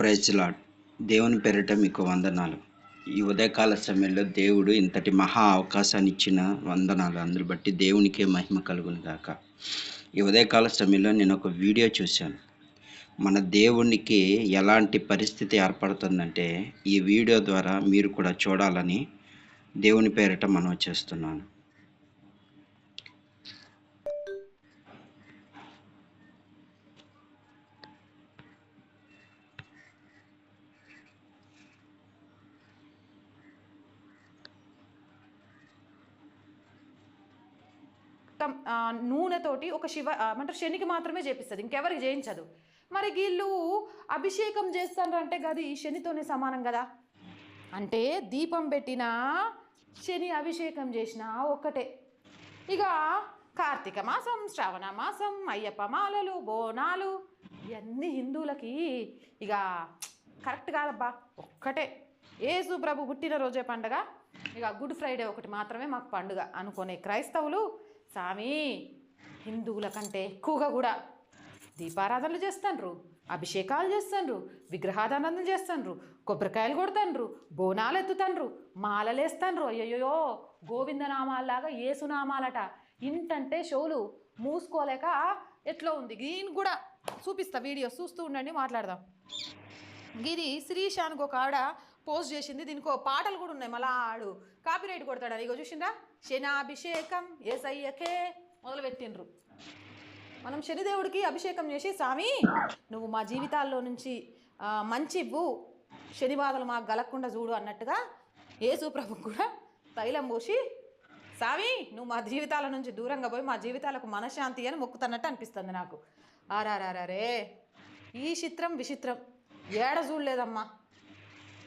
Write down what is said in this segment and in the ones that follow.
ప్రైజ్లాడ్ దేవుని పేరిట మీకు వందనాలు. ఈ ఉదయకాల సమయంలో దేవుడు ఇంతటి మహా అవకాశాన్ని ఇచ్చిన వందనాలు. అందరు బట్టి దేవునికే మహిమ కలుగును గాక. ఈ ఉదయకాల సమయంలో నేను ఒక వీడియో చూశాను. మన దేవునికి ఎలాంటి పరిస్థితి ఏర్పడుతుందంటే ఈ వీడియో ద్వారా మీరు కూడా చూడాలని దేవుని పేరిట మనం చేస్తున్నాను. నూనెతోటి ఒక శివ అంటే శనికి మాత్రమే చేపిస్తుంది ఇంకెవరికి చేయించదు. మరి వీళ్ళు అభిషేకం చేస్తారంటే గది శనితోనే సమానం కదా? అంటే దీపం పెట్టిన శని అభిషేకం చేసినా ఒక్కటే. ఇక కార్తీక మాసం శ్రావణ మాసం అయ్యప్ప మాలలు బోనాలు ఇవన్నీ హిందువులకి ఇక కరెక్ట్ కాదబ్బా ఒక్కటే. ఏసు ప్రభు పుట్టినరోజే పండగ. ఇక గుడ్ ఫ్రైడే ఒకటి మాత్రమే మాకు పండుగ అనుకునే క్రైస్తవులు స్వామి హిందువుల కంటే ఎక్కువగా కూడా దీపారాధనలు చేస్తాండ్రు అభిషేకాలు చేస్తాండ్రు విగ్రహారాధనలు చేస్తాండ్రు కొబ్బరికాయలు కొడతాండ్రు బోనాలు ఎత్తుతాండ్రు మాలలేస్తాండ్రు అయ్యయ్యో గోవిందనామాలలాగా ఏసునామాలట ఇంటంటే షోలు మూసుకోలేక ఎట్లా ఉంది. దీని కూడా చూపిస్తా వీడియో చూస్తూ ఉండండి మాట్లాడదాం. గిది శ్రీశాన్కి ఒక ఆవిడ పోస్ట్ చేసింది దీనికి పాటలు కూడా ఉన్నాయి. మళ్ళీ ఆడు కాపీరైట్ కొడతాడు ఇగో చూసిండ్రా? శనాభిషేకం ఏసయ్యకే మొదలు పెట్టిండ్రు మనం శనిదేవుడికి అభిషేకం చేసి స్వామి నువ్వు మా జీవితాల్లో నుంచి మంచి ఇవ్వు శని బాధలు మాకు గలక్కుండా చూడు అన్నట్టుగా యేసు ప్రభుకు కూడా తైలం పోసి స్వామి నువ్వు మా జీవితాల నుంచి దూరంగా పోయి మా జీవితాలకు మనశ్శాంతి అని మొక్కుతున్నట్టు అనిపిస్తుంది నాకు. ఆరారారే ఈ చిత్రం విచిత్రం. ఏడ చూడలేదమ్మా.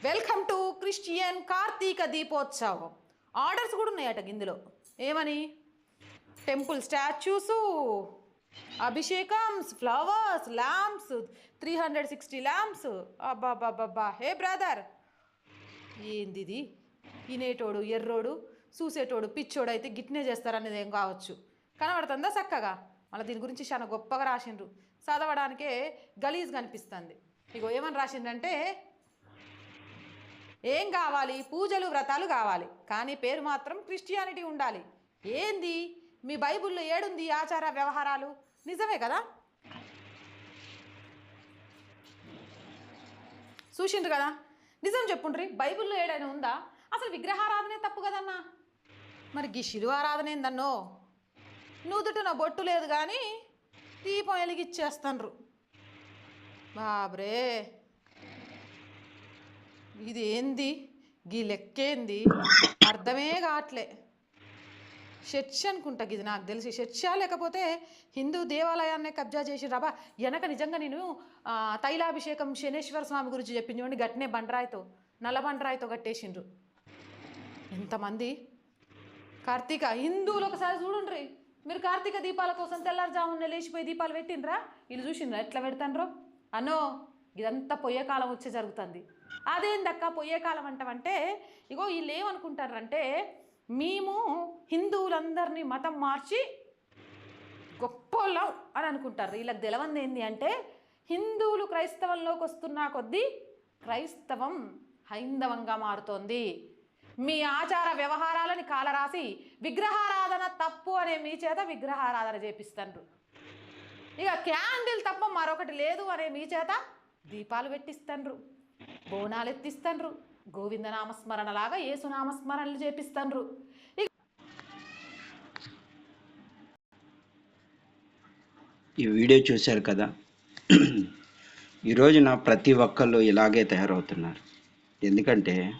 Welcome to Christian Karthika Deepotsavam. Orders కూడా ఉన్నాయట ఇందులో ఏమని? Temple statues అభిషేకమ్స్ flowers lamps three hundred sixty lamps అబ్బాబ్బాబ్బా hey brother ఏంది ఇది ఎర్రోడు చూసేటోడు పిచ్చోడు అయితే గిట్నే చేస్తారనేది ఏం కావచ్చు. కనబడుతుందా చక్కగా? మళ్ళీ దీని గురించి చాలా గొప్పగా రాసిండ్రు. చదవడానికే గలీజ్ కనిపిస్తుంది ఇగో ఏమని రాసిందంటే ఏం కావాలి? పూజలు వ్రతాలు కావాలి. కానీ పేరు మాత్రం క్రిస్టియానిటీ ఉండాలి. ఏంది? మీ బైబిల్లో ఏడుంది ఆచార వ్యవహారాలు? నిజమే కదా? చూసిండ్రు కదా? నిజం చెప్పుండ్రి బైబిల్లో ఏడైనా ఉందా? అసలు విగ్రహారాధనే తప్పు కదన్నా? మరి గీ శిలువ ఆరాధన ఏందన్నో? నుదుట నా బొట్టు లేదు కానీ దీపం వెలిగిచ్చేస్తాన్రు బాబ్రే! ఇది ఏంది గీ లెక్కేంది? అర్థమే కావట్లే. చర్చ్ అనుకుంటా ఇది నాకు తెలిసి. చర్చా? లేకపోతే హిందూ దేవాలయాన్ని కబ్జా చేసి రాబా వెనక నిజంగా నేను తైలాభిషేకం శనేశ్వర స్వామి గురించి చెప్పింది చూడండి. గట్నే బండరాయితో నల్ల బండరాయితో కట్టేసిండ్రు. ఎంతమంది? కార్తీక హిందువులు ఒకసారి చూడండి మీరు కార్తీక దీపాల కోసం తెల్లారుజామున లేచిపోయి దీపాలు పెట్టిండ్రా? వీళ్ళు చూసిండ్రా? ఎట్లా పెడతాండ్రో? అనో ఇదంతా పొయ్యే కాలం వచ్చే జరుగుతుంది. అదేందక్క పొయ్యే కాలం అంటే ఇగో వీళ్ళు ఏమనుకుంటారంటే మేము హిందువులందరినీ మతం మార్చి గొప్పలం అని అనుకుంటారు. వీళ్ళకి తెలవంది ఏంది అంటే హిందువులు క్రైస్తవంలోకి వస్తున్న కొద్దీ క్రైస్తవం హైందవంగా మారుతోంది. మీ ఆచార వ్యవహారాలని కాలరాసి విగ్రహారాధన తప్పు అనే మీ చేత విగ్రహారాధన చేపిస్తారు ఇక క్యాండిల్ తప్ప మరొకటి లేదు అనే మీ చేత దీపాలు పెట్టిస్తారు బోనాలు ఎత్తిస్తండ్రు గోవింద నామస్మరణలాగా యేసు నామస్మరణలు చేపిస్తండ్రు ఈ వీడియో చూశారు కదా? ఈ రోజున ప్రతి ఒక్కళ్ళు ఇలాగే తయారవుతున్నారు. ఎందుకంటే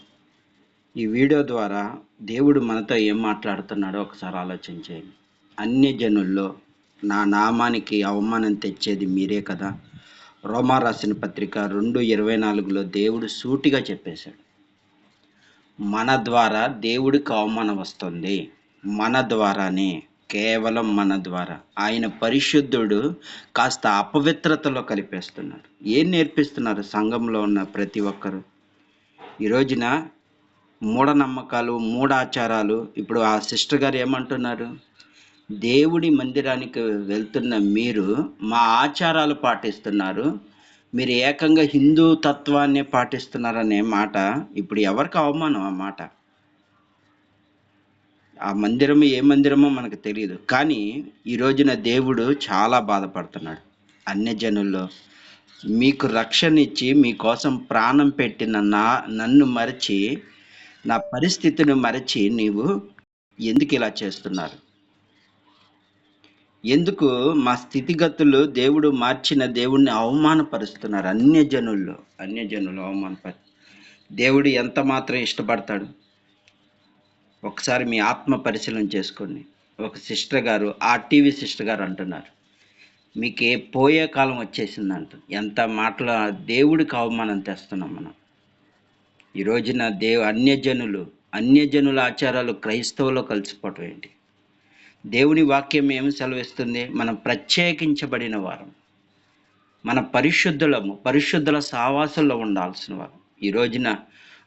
ఈ వీడియో ద్వారా దేవుడు మనతో ఏం మాట్లాడుతున్నాడో ఒకసారి ఆలోచించేయండి. అన్ని జనుల్లో నా నామానికి అవమానం తెచ్చేది మీరే కదా? రోమా రాసిన పత్రిక రెండు ఇరవై నాలుగులో దేవుడు సూటిగా చెప్పేశాడు. మన ద్వారా దేవుడికి అవమానం వస్తుంది. మన ద్వారానే కేవలం మన ద్వారా. ఆయన పరిశుద్ధుడు కాస్త అపవిత్రతలో కలిపేస్తున్నారు. ఏం నేర్పిస్తున్నారు సంఘంలో ఉన్న ప్రతి ఒక్కరు? ఈ రోజున మూఢనమ్మకాలు మూఢాచారాలు ఇప్పుడు ఆ సిస్టర్ గారు ఏమంటున్నారు? దేవుడి మందిరానికి వెళ్తున్న మీరు మా ఆచారాలు పాటిస్తున్నారు. మీరు ఏకంగా హిందూ తత్వాన్ని పాటిస్తున్నారనే మాట ఇప్పుడు ఎవరికి అవమానం ఆ మాట? ఆ మందిరం ఏ మందిరమో మనకు తెలియదు కానీ ఈ రోజున దేవుడు చాలా బాధపడుతున్నాడు. అన్యజనుల్లో మీకు రక్షణ ఇచ్చి మీకోసం ప్రాణం పెట్టిన నా నన్ను మరచి నా పరిస్థితిని మరచి నీవు ఎందుకు ఇలా చేస్తున్నారు? ఎందుకు మా స్థితిగతులు దేవుడు మార్చిన దేవుణ్ణి అవమానపరుస్తున్నారు అన్యజనుల్లో? అన్యజనులు అవమానపరు. దేవుడు ఎంత మాత్రం ఇష్టపడతాడు? ఒకసారి మీ ఆత్మ పరిశీలన చేసుకోండి. ఒక సిస్టర్ గారు ఆర్టీవీ సిస్టర్ గారు అంటున్నారు. మీకు ఏ పోయే కాలం వచ్చేసిందంట. ఎంత మాటల దేవుడికి అవమానం తెస్తున్నాం మనం. ఈ రోజున దేవు అన్యజనులు అన్యజనుల ఆచారాలు క్రైస్తవులో కలిసిపోవటం ఏంటి? దేవుని వాక్యం ఏమి సెలవిస్తుంది? మనం ప్రత్యేకించబడిన వారం. మన పరిశుద్ధులము పరిశుద్ధుల సావాసంలో ఉండాల్సిన వారు. ఈ రోజున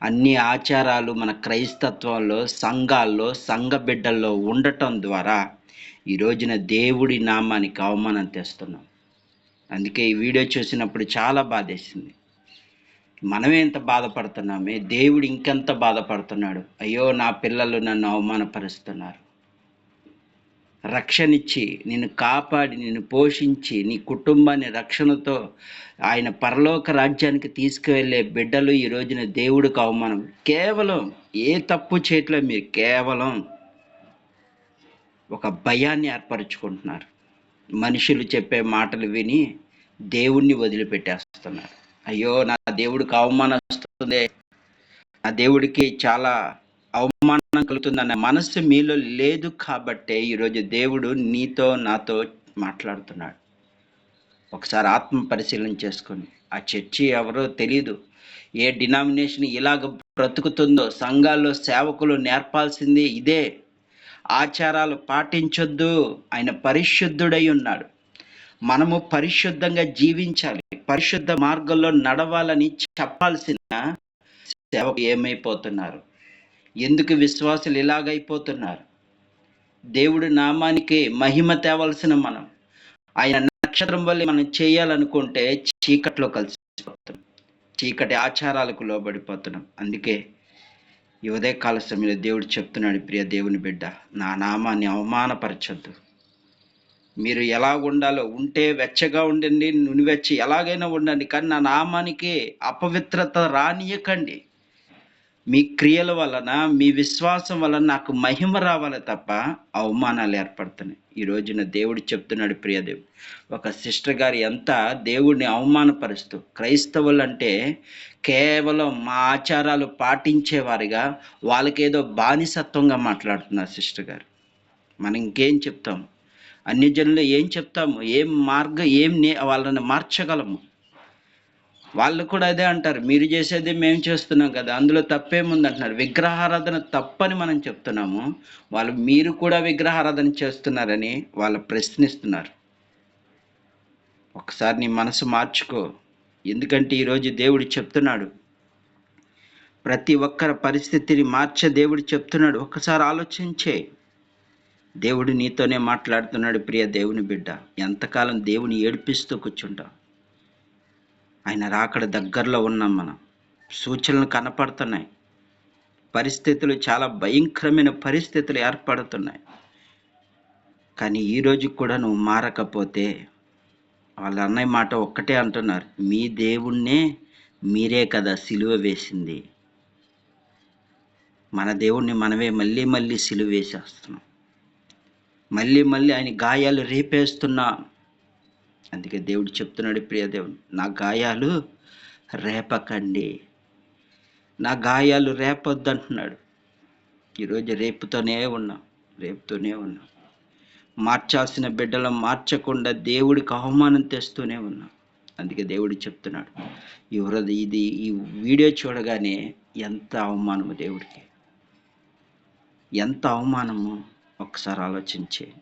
అన్ని ఆచారాలు మన క్రైస్తత్వంలో సంఘాల్లో సంఘ బిడ్డల్లో ఉండటం ద్వారా ఈ రోజున దేవుడి నామానికి అవమానం తెస్తున్నాం. అందుకే ఈ వీడియో చూసినప్పుడు చాలా బాధేసింది. మనమే ఎంత బాధపడుతున్నామే దేవుడు ఇంకెంత బాధపడుతున్నాడు? అయ్యో నా పిల్లలు నన్ను అవమానపరుస్తున్నారు. రక్షణిచ్చి నిన్ను కాపాడి నిన్ను పోషించి నీ కుటుంబాన్ని రక్షణతో ఆయన పరలోక రాజ్యానికి తీసుకువెళ్ళే బిడ్డలు ఈ రోజున దేవుడికి అవమానం. కేవలం ఏ తప్పు చేయట్లేదు మీరు కేవలం ఒక భయాన్ని ఏర్పరచుకుంటున్నారు. మనుషులు చెప్పే మాటలు విని దేవుణ్ణి వదిలిపెట్టేస్తున్నారు. అయ్యో నా దేవుడికి అవమానం వస్తుంది. నా దేవుడికి చాలా అవమానం కలుగుతుందన్న మనస్సు మీలో లేదు కాబట్టే ఈరోజు దేవుడు నీతో నాతో మాట్లాడుతున్నాడు. ఒకసారి ఆత్మ పరిశీలన చేసుకొని ఆ చర్చి ఎవరో తెలియదు ఏ డినామినేషన్ ఇలాగ బ్రతుకుతుందో సంఘాల్లో సేవకులు నేర్పాల్సింది ఇదే. ఆచారాలు పాటించొద్దు ఆయన పరిశుద్ధుడై ఉన్నాడు. మనము పరిశుద్ధంగా జీవించాలి. పరిశుద్ధ మార్గంలో నడవాలని చెప్పాల్సిన సేవకు ఏమైపోతున్నారు? ఎందుకు విశ్వాసులు ఇలాగైపోతున్నారు? దేవుడి నామానికి మహిమ తేవలసిన మనం. ఆయన నక్షత్రం వల్ల మనం చేయాలనుకుంటే చీకట్లో కలిసిపోతాం. చీకటి ఆచారాలకు లోబడిపోతున్నాం. అందుకే ఈ ఉదయకాల సమయంలో దేవుడు చెప్తున్నాడు ప్రియ దేవుని బిడ్డ నా నామాన్ని అవమానపరచొద్దు. మీరు ఎలా ఉండాలో ఉంటే వెచ్చగా ఉండండి నునివెచ్చి ఎలాగైనా ఉండండి కానీ నా నామానికి అపవిత్రత రానియకండి. మీ క్రియల వలన మీ విశ్వాసం వలన నాకు మహిమ రావాలి తప్ప అవమానాలు ఏర్పడుతున్నాయి. ఈ రోజున దేవుడు చెప్తున్నాడు ప్రియదేవుడు ఒక సిస్టర్ గారు ఎంత దేవుడిని అవమానపరుస్తూ క్రైస్తవులు అంటే కేవలం మా ఆచారాలు పాటించేవారిగా వాళ్ళకేదో బానిసత్వంగా మాట్లాడుతున్నారు సిస్టర్ గారు. మనం ఇంకేం చెప్తాం అన్ని జనులు ఏం చెప్తాము? ఏం మార్గం ఏం నే వాళ్ళని మార్చగలము? వాళ్ళు కూడా అదే అంటారు మీరు చేసేది మేము చేస్తున్నాం కదా అందులో తప్పేముంది అంటున్నారు విగ్రహారాధన తప్పని మనం చెప్తున్నాము వాళ్ళు మీరు కూడా విగ్రహారాధన చేస్తున్నారని వాళ్ళు ప్రశ్నిస్తున్నారు. ఒకసారి నీ మనసు మార్చుకో ఎందుకంటే ఈరోజు దేవుడు చెప్తున్నాడు. ప్రతి ఒక్కరి పరిస్థితిని మార్చే దేవుడు చెప్తున్నాడు. ఒక్కసారి ఆలోచించే. దేవుడు నీతోనే మాట్లాడుతున్నాడు ప్రియ దేవుని బిడ్డ. ఎంతకాలం దేవుని ఏడిపిస్తూ కూర్చుంటావు? ఆయన రాకడ దగ్గరలో ఉన్నాం మనం సూచనలు కనపడుతున్నాయి. పరిస్థితులు చాలా భయంకరమైన పరిస్థితులు ఏర్పడుతున్నాయి. కానీ ఈ కూడా నువ్వు మారకపోతే వాళ్ళ అన్నయ్య మాట ఒక్కటే అంటున్నారు. మీ దేవుణ్ణే మీరే కదా సిలువ వేసింది. మన దేవుణ్ణి మనమే మళ్ళీ మళ్ళీ సిలువ వేసేస్తున్నాం. మళ్ళీ మళ్ళీ ఆయన గాయాలు రేపేస్తున్నా అందుకే దేవుడు చెప్తున్నాడు ప్రియదేవుడు నా గాయాలు రేపకండి. నా గాయాలు రేపొద్దు అంటున్నాడు ఈరోజు రేపుతోనే ఉన్నాం రేపుతూనే ఉన్నాం. మార్చాల్సిన బిడ్డలు మార్చకుండా దేవుడికి అవమానం తెస్తూనే ఉన్నాం. అందుకే దేవుడు చెప్తున్నాడు ఈ హృదయ ఇది ఈ వీడియో చూడగానే ఎంత అవమానము దేవుడికి. ఎంత అవమానము? ఒకసారి ఆలోచించే.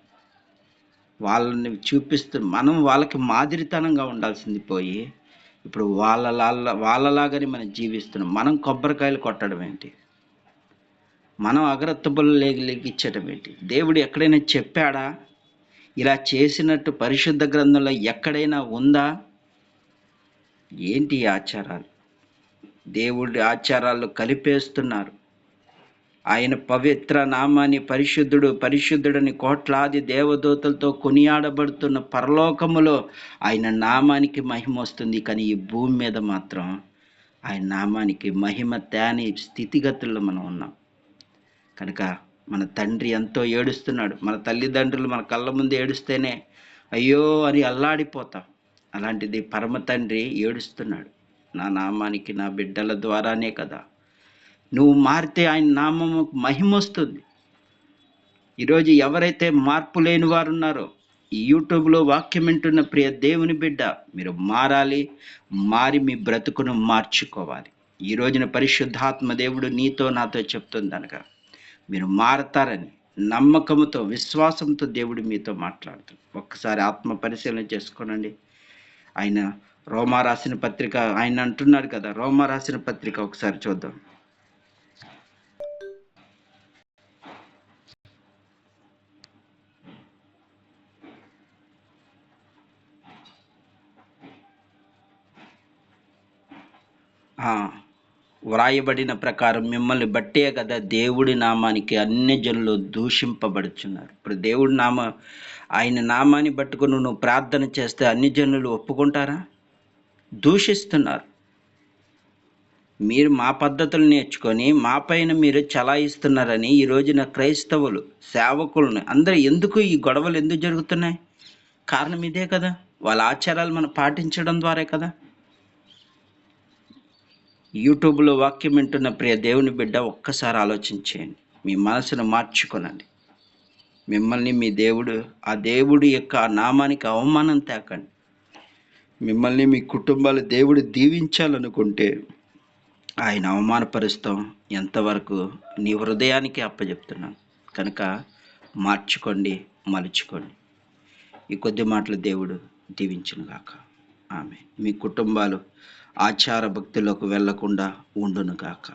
వాళ్ళని చూపిస్తూ మనం వాళ్ళకి మాదిరితనంగా ఉండాల్సింది పోయి ఇప్పుడు వాళ్ళ వాళ్ళలాగానే మనం జీవిస్తున్నాం. మనం కొబ్బరికాయలు కొట్టడం ఏంటి? మనం అగ్రత్తబులు లేగి లేగిచ్చడం ఏంటి? దేవుడు ఎక్కడైనా చెప్పాడా? ఇలా చేసినట్టు పరిశుద్ధ గ్రంథంలో ఎక్కడైనా ఉందా? ఏంటి ఈ ఆచారాలు? దేవుడి ఆచారాలు కలిపేస్తున్నారు. ఆయన పవిత్ర నామాన్ని పరిశుద్ధుడు పరిశుద్ధుడని కోట్లాది దేవదూతలతో కొనియాడబడుతున్న పరలోకములో ఆయన నామానికి మహిమ వస్తుంది. కానీ ఈ భూమి మీద మాత్రం ఆయన నామానికి మహిమ తేని స్థితిగతుల్లో మనం ఉన్నాం. కనుక మన తండ్రి ఎంతో ఏడుస్తున్నాడు. మన తల్లిదండ్రులు మన కళ్ళ ముందు ఏడుస్తేనే అయ్యో అని అల్లాడిపోతాం. అలాంటిది పరమ తండ్రి ఏడుస్తున్నాడు. నా నామానికి నా బిడ్డల ద్వారానే కదా. నువ్వు మారితే ఆయన నామము మహిమ వస్తుంది ఈరోజు ఎవరైతే మార్పు లేని వారు ఉన్నారో ఈ యూట్యూబ్లో వాక్యం వింటున్న ప్రియ దేవుని బిడ్డ మీరు మారాలి మారి మీ బ్రతుకును మార్చుకోవాలి. ఈ రోజున పరిశుద్ధాత్మ దేవుడు నీతో నాతో చెప్తుందనగా మీరు మారతారని నమ్మకంతో విశ్వాసంతో దేవుడు మీతో మాట్లాడుతాడు. ఒక్కసారి ఆత్మ పరిశీలన చేసుకోనండి. ఆయన రోమా రాసిన పత్రిక ఆయన అంటున్నాడు కదా రోమా రాసిన పత్రిక ఒకసారి చూద్దాం. వ్రాయబడిన ప్రకారం మిమ్మల్ని బట్టే కదా దేవుడి నామానికి అన్ని జనులు దూషింపబడుచున్నారు. ఇప్పుడు దేవుడి నామ ఆయన నామాన్ని పట్టుకుని నువ్వు ప్రార్థన చేస్తే అన్ని జనులు ఒప్పుకుంటారా? దూషిస్తున్నారు. మీరు మా పద్ధతులు నేర్చుకొని మా పైన మీరు చలాయిస్తున్నారని ఈ రోజున క్రైస్తవులు సేవకులను అందరూ ఎందుకు ఈ గొడవలు ఎందుకు జరుగుతున్నాయి? కారణం ఇదే కదా. వాళ్ళ ఆచారాలు మనం పాటించడం ద్వారా కదా. యూట్యూబ్లో వాక్యం వింటున్న ప్రియ దేవుని బిడ్డ ఒక్కసారి ఆలోచించేయండి. మీ మనసును మార్చుకొనండి. మిమ్మల్ని మీ దేవుడు ఆ దేవుడి యొక్క నామానికి అవమానం తేకండి. మిమ్మల్ని మీ కుటుంబాలు దేవుడు దీవించాలనుకుంటే ఆయన అవమానపరుస్తాం. ఎంతవరకు? నీ హృదయానికి అప్పచెప్తున్నాను. కనుక మార్చుకోండి మలుచుకోండి. ఈ కొద్ది మాటలు దేవుడు దీవించునుగాక. ఆమె మీ కుటుంబాలు ఆచార భక్తులకు వెళ్ళకుండా ఉండునుగాక.